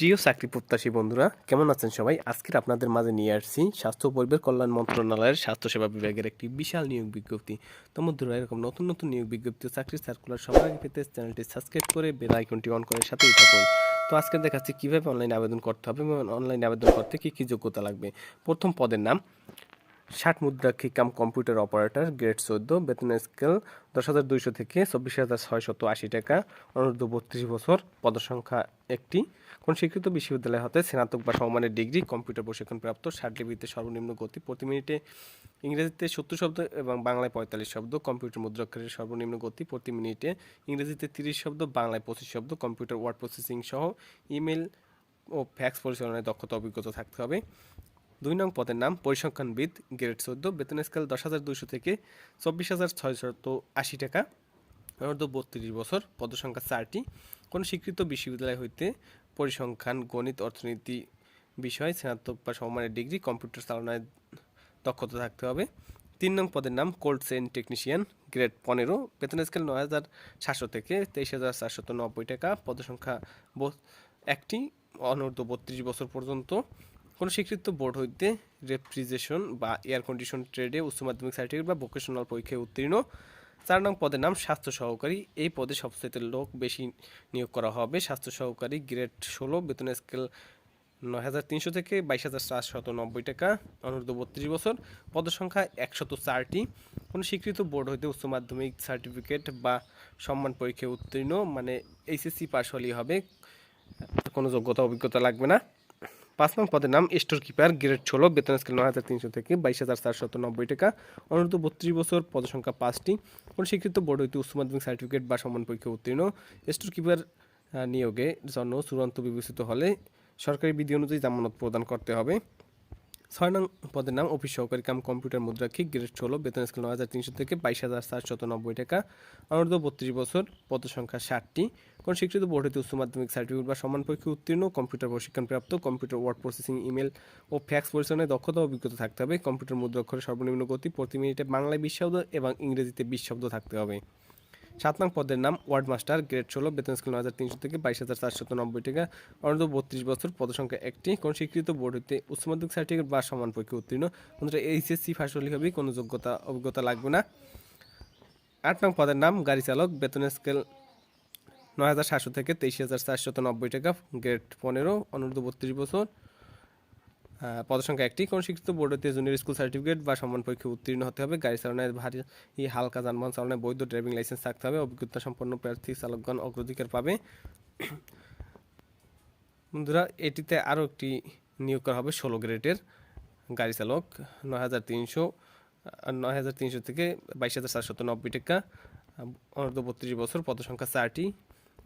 প্রিয় চাকরি প্রত্যাশী বন্ধুরা, কেমন আছেন সবাই? আজকের আপনাদের মাঝে নিয়ে আসছি স্বাস্থ্য পরিবার কল্যাণ মন্ত্রণালয়ের স্বাস্থ্যসেবা বিভাগের একটি বিশাল নিয়োগ বিজ্ঞপ্তি। তো বন্ধুরা, এরকম নতুন নতুন নিয়োগ বিজ্ঞপ্তি ও চাকরির সার্কুলার সবার আগে পেতে চ্যানেলটি সাবস্ক্রাইব করে বেল আইকনটি অন করার সাথেই থাকুন। তো আজকে দেখাচ্ছি কীভাবে অনলাইনে আবেদন করতে হবে এবং অনলাইনে আবেদন করতে কী কী যোগ্যতা লাগবে। প্রথম পদের নাম ষাট মুদ্রাক্ষী কাম কম্পিউটার অপারেটর, গ্রেড চোদ্দ, বেতন স্কেল দশ হাজার দুইশো থেকে চব্বিশ হাজার ছয়শত আশি টাকা। অনূর্ধ্ব বত্রিশ বছর, পদসংখ্যা একটি। কোন স্বীকৃত বিশ্ববিদ্যালয় হতে স্নাতক বা সমমানের ডিগ্রি, কম্পিউটার প্রশিক্ষণপ্রাপ্ত, ষাট লিপিতে সর্বনিম্ন গতি প্রতি মিনিটে ইংরেজিতে সত্তর শব্দ এবং বাংলায় পঁয়তাল্লিশ শব্দ, কম্পিউটার মুদ্রাক্ষরের সর্বনিম্ন গতি প্রতি মিনিটে ইংরেজিতে তিরিশ শব্দ, বাংলায় পঁচিশ শব্দ, কম্পিউটার ওয়ার্ড প্রসেসিং সহ ইমেল ও ফ্যাক্স পরিচালনায় দক্ষতা, অভিজ্ঞতা থাকতে হবে। দুই নং পদের নাম পরিসংখ্যানবিদ গ্রেড চোদ্দ বেতন স্কেল দশ হাজার দুইশো থেকে চব্বিশ হাজার ছয়শত আশি টাকা। অনূর্ধ্ব বত্রিশ বছর, পদসংখ্যা চারটি। কোনো স্বীকৃত বিশ্ববিদ্যালয় হইতে পরিসংখ্যান, গণিত, অর্থনীতি বিষয় স্নাতক বা সমমানের ডিগ্রি, কম্পিউটার চালনায় দক্ষতা থাকতে হবে। তিন নং পদের নাম কোল্ড চেইন টেকনিশিয়ান, গ্রেড পনেরো বেতন স্কেল নয় হাজার সাতশো থেকে তেইশ হাজার চারশত নব্বই টাকা, পদসংখ্যা একটি, অনূর্ধ্ব বত্রিশ বছর পর্যন্ত। কোনো স্বীকৃত বোর্ড হইতে রেফ্রিজারেশন বা এয়ার কন্ডিশন ট্রেডে উচ্চ মাধ্যমিক সার্টিফিকেট বা ভোকেশনাল পরীক্ষায় উত্তীর্ণ। চার নং পদের নাম স্বাস্থ্য সহকারী। এই পদে সবচেয়ে লোক বেশি নিয়োগ করা হবে। স্বাস্থ্য সহকারী গ্রেড ষোলো, বেতন স্কেল নয় হাজার তিনশো থেকে বাইশ হাজার চারশত নব্বই টাকা, অনূর্ধ্ব বত্রিশ বছর। পদসংখ্যা একশত চারটি। কোনো স্বীকৃত বোর্ড হইতে উচ্চ মাধ্যমিক সার্টিফিকেট বা সম্মান পরীক্ষায় উত্তীর্ণ। মানে এইচএসসি পাস হলেই হবে। কোনো যোগ্যতা, অভিজ্ঞতা লাগবে না। পাঁচ নং পদের নাম স্টোর কিপার, গ্রেড ষোলো, বেতন স্কেল নয় হাজার তিনশো থেকে বাইশ হাজার চারশত নব্বই টাকা। অনূর্ধ্ব বত্রিশ বছর পদসংখ্যা পাঁচটি। কোন শিক্ষিত বোর্ড হইতে উচ্চ মাধ্যমিক সার্টিফিকেট বা সমান পরীক্ষা উত্তীর্ণ। স্টোর কিপার নিয়োগে জন্য চূড়ান্ত বিবেচিত হলে সরকারি বিধি অনুযায়ী জামানত প্রদান করতে হবে। ছয় নং পদের নাম অফিস সহকারী কাম কম্পিউটার মুদ্রাক্ষী গ্রেড ষোলো, বেতন স্কেল নয় হাজার তিনশো থেকে বাইশ হাজার চারশত নব্বই টাকা। অনূর্ধ্ব বত্রিশ বছর, পদ সংখ্যা ষাটটি। কোন স্বীকৃত বোর্ড উচ্চ মাধ্যমিক সার্টিফিকেট বা সমান পরীক্ষা উত্তীর্ণ, কম্পিউটার প্রশিক্ষণপ্রাপ্ত, কম্পিউটার ওয়ার্ড প্রসেসিং ইমেল ও ফ্যাক্স পরিচালনায় দক্ষতা অভিজ্ঞতা থাকতে হবে। কম্পিউটার মুদ্রাক্ষরের সর্বনিম্ন গতি প্রতি মিনিটে বাংলায় বিশ শব্দ এবং ইংরেজিতে বিশ শব্দ থাকতে হবে। সাত নং পদের নাম ওয়ার্ড মাস্টার, গ্রেড ষোলো, বেতন স্কেল নয় হাজার তিনশো থেকে বাইশ হাজার চারশত নব্বই টাকা। অনূর্ধ্ব বত্রিশ বছর, পদসংখ্যা একটি। কোন স্বীকৃত বোর্ড হতে উচ্চ মাধ্যমিক সার্টিফিকেট বা সমান পরীক্ষা উত্তীর্ণ? বন্ধুরা, এইচএসসি ফার্স্ট হলে হবে, কোনো যোগ্যতা, অভিজ্ঞতা লাগবে না। আট নং পদের নাম, গাড়ি চালক, বেতন স্কেল নয় হাজার সাতশো থেকে তেইশ হাজার চারশত নব্বই টাকা, গ্রেড পনেরো, অনূর্ধ্ব বত্রিশ বছর। পদসংখ্যা একটি। কোন শিক্ষিত বোর্ড হতে জুনিয়র স্কুল সার্টিফিকেট বা সমান পরীক্ষায় উত্তীর্ণ হতে হবে। গাড়ি চালনায় ভারী হালকা যানবাহন চালনায় বৈধ ড্রাইভিং লাইসেন্স থাকতে হবে। অভিজ্ঞতা সম্পন্ন প্রার্থী চালকগণ অগ্রাধিকার পাবে। বন্ধুরা, এটিতে আরও একটি নিয়োগ করা হবে ষোলো গ্রেডের গাড়ি চালক। নয় হাজার তিনশো নয় হাজার তিনশো থেকে বাইশ হাজার চারশত নব্বই টাকা। অনূর্ধ্ব বত্রিশ বছর, পদসংখ্যা চারটি।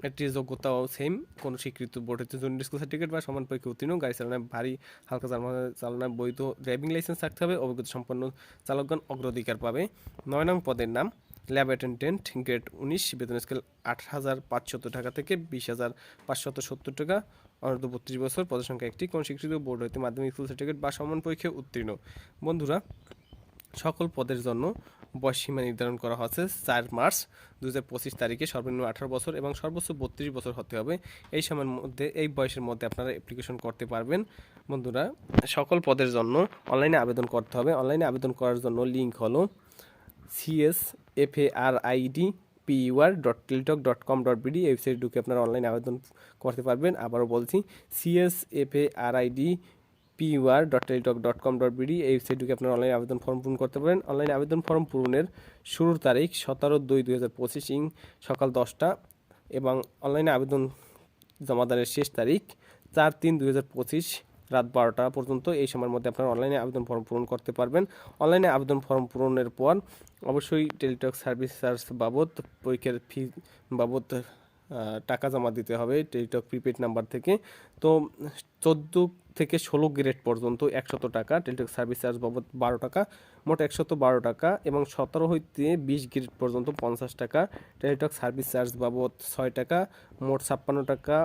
এটির যোগ্যতাও সেম কোনো স্বীকৃত বোর্ড হচ্ছে জুনিয়র স্কুল সার্টিফিকেট বা সমান পরীক্ষা উত্তীর্ণ, গাড়ি চালনায় ভারী হালকা যানবাহন চালনায় বৈধ ড্রাইভিং লাইসেন্স থাকতে হবে, অভিজ্ঞতা সম্পন্ন চালকগণ অগ্রাধিকার পাবে। নয় নং পদের নাম ল্যাব অ্যাটেন্ডেন্ট গ্রেড উনিশ, বেতন স্কেল আট হাজার পাঁচশত টাকা থেকে বিশ হাজার পাঁচশত সত্তর টাকা, অনূর্ধ্ব বত্রিশ বছর পদসংখ্যা একটি, কোন স্বীকৃত বোর্ড হইতে মাধ্যমিক স্কুল সার্টিফিকেট বা সমান পরীক্ষায় উত্তীর্ণ। বন্ধুরা সকল পদের জন্য বয়স সীমা নির্ধারণ করা হয়েছে চার মার্চ দু হাজার পঁচিশ তারিখে। সর্বনিম্ন আঠারো বছর এবং সর্বোচ্চ বত্রিশ বছর হতে হবে। এই সময়ের মধ্যে, এই বয়সের মধ্যে আপনারা অ্যাপ্লিকেশন করতে পারবেন। বন্ধুরা, সকল পদের জন্য অনলাইনে আবেদন করতে হবে। অনলাইনে আবেদন করার জন্য লিঙ্ক হলো CS F A R ID PUR dot Teletalk dot com dot BD website ঢুকে আপনারা অনলাইনে আবেদন করতে পারবেন। আবারও বলছি CS F A R ID PUR dot Teletalk dot com dot BD এই ওয়েবসাইট ঢুকে আপনারা অনলাইনে আবেদন ফর্ম পূরণ করতে পারেন। অনলাইনে আবেদন ফর্ম পূরণের শুরুর তারিখ সতেরো দুই দুই হাজার পঁচিশ ইং সকাল দশটা এবং অনলাইনে আবেদন জমাদানের শেষ তারিখ চার তিন দুই হাজার পঁচিশ রাত বারোটা পর্যন্ত এই সময়ের মধ্যে আপনারা অনলাইনে আবেদন ফর্ম পূরণ করতে পারবেন। অনলাইনে আবেদন ফর্ম পূরণের পর অবশ্যই টেলিটক সার্ভিস চার্জ বাবদ পরীক্ষার ফি বাবদ টাকা জমা দিতে হবে টেলিটক প্রিপেড নাম্বার থেকে। তো চোদ্দ থেকে ষোলো গ্রেড পর্যন্ত একশত টাকা, টেলিটক সার্ভিস চার্জ বাবদ বারো টাকা, মোট একশত বারো টাকা এবং সতেরো হইতে বিশ গ্রেড পর্যন্ত পঞ্চাশ টাকা, টেলিটক সার্ভিস চার্জ বাবদ ছয় টাকা, মোট ছাপ্পান্ন টাকা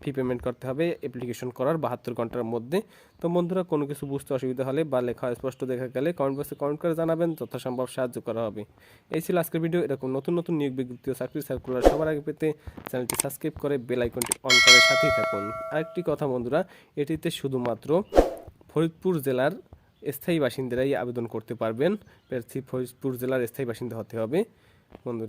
ফি পেমেন্ট করতে হবে অ্যাপ্লিকেশন করার বাহাত্তর ঘণ্টার মধ্যে। তো বন্ধুরা, কোনো কিছু বুঝতে অসুবিধা হলে বা লেখা স্পষ্ট দেখা গেলে কমেন্ট বক্সে কমেন্ট করে জানাবেন, যথাসম্ভব সাহায্য করা হবে। এই ছিল আজকের ভিডিও এরকম নতুন নতুন নিয়োগ বিজ্ঞপ্তি ও চাকরি সার্কুলার সবার আগে পেতে চ্যানেলটি সাবস্ক্রাইব করে বেল আইকনটি অন করে সাথেই থাকুন। আরেকটি কথা বন্ধুরা, এটিতে শুধুমাত্র ফরিদপুর জেলার স্থায়ী বাসিন্দারাই আবেদন করতে পারবেন। প্রার্থী ফরিদপুর জেলার স্থায়ী বাসিন্দা হতে হবে। বন্ধুরা